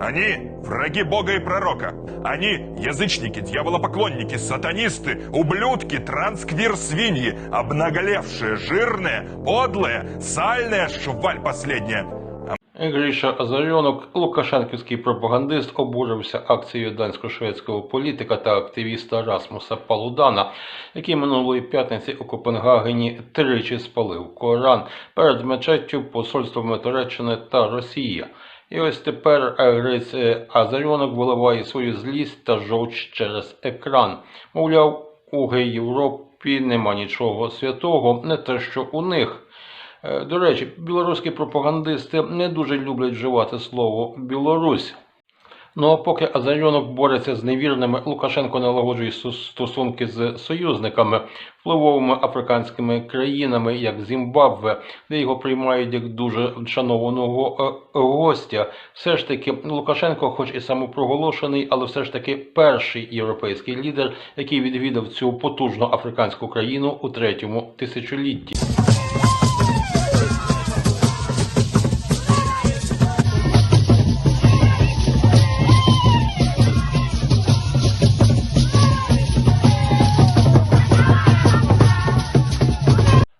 Они враги Бога и пророка. Они язычники, дьяволопоклонники, сатанисты, ублюдки, трансквир-свиньи, обнаголевшие, жирные, подлые, сальная шваль последняя. Гріша Азарьонок, лукашенківський пропагандист, обурився акцією дансько-шведського політика та активіста Расмуса Палудана, який минулої п'ятниці у Копенгагені тричі спалив Коран перед мечеттю посольствами Туреччини та Росії. І ось тепер Гриць е, Азарьонок виливає свою злість та жовч через екран. Мовляв, у Європі нема нічого святого, не те, що у них. Е, До речі, білоруські пропагандисти не дуже люблять вживати слово Білорусь. Ну а поки Азарьонок бореться з невірними, Лукашенко налагоджує су- стосунки з союзниками, впливовими африканськими країнами, як Зімбабве, де його приймають як дуже шанованого е, гостя. Все ж таки, Лукашенко, хоч і самопроголошений, але все ж таки перший європейський лідер, який відвідав цю потужну африканську країну у третьому тисячолітті.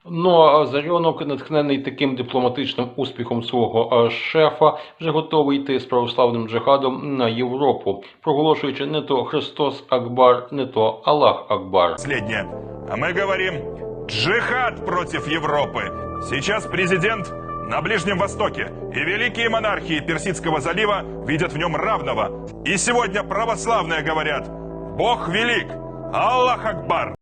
Ну а Зарьонок, натхнений таким дипломатичним успіхом свого е, шефа, вже готовий йти з православним джихадом на Європу, проголошуючи не то Христос Акбар, не то Аллах Акбар. Последнее. А мы говорим джихад против Европы. Сейчас президент на Ближнем Востоке и великие монархии Персидского залива видят в нем равного. И сегодня православные говорят, Бог велик, Аллах Акбар.